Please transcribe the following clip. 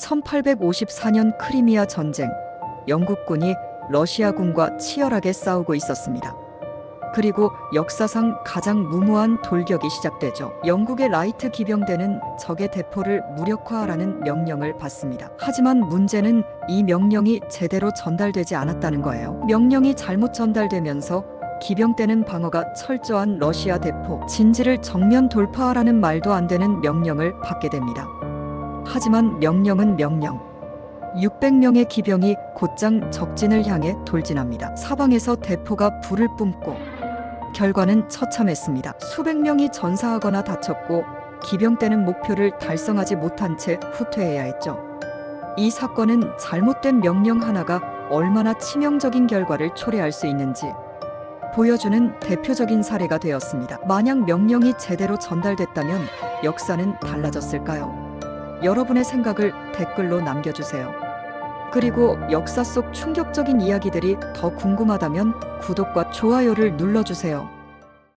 1854년 크리미아 전쟁, 영국군이 러시아군과 치열하게 싸우고 있었습니다. 그리고 역사상 가장 무모한 돌격이 시작되죠. 영국의 라이트 기병대는 적의 대포를 무력화하라는 명령을 받습니다. 하지만 문제는 이 명령이 제대로 전달되지 않았다는 거예요. 명령이 잘못 전달되면서 기병대는 방어가 철저한 러시아 대포 진지를 정면 돌파하라는 말도 안 되는 명령을 받게 됩니다. 하지만 명령은 명령. 600명의 기병이 곧장 적진을 향해 돌진합니다. 사방에서 대포가 불을 뿜고 결과는 처참했습니다. 수백 명이 전사하거나 다쳤고 기병대는 목표를 달성하지 못한 채 후퇴해야 했죠. 이 사건은 잘못된 명령 하나가 얼마나 치명적인 결과를 초래할 수 있는지 보여주는 대표적인 사례가 되었습니다. 만약 명령이 제대로 전달됐다면 역사는 달라졌을까요? 여러분의 생각을 댓글로 남겨주세요. 그리고 역사 속 충격적인 이야기들이 더 궁금하다면 구독과 좋아요를 눌러주세요.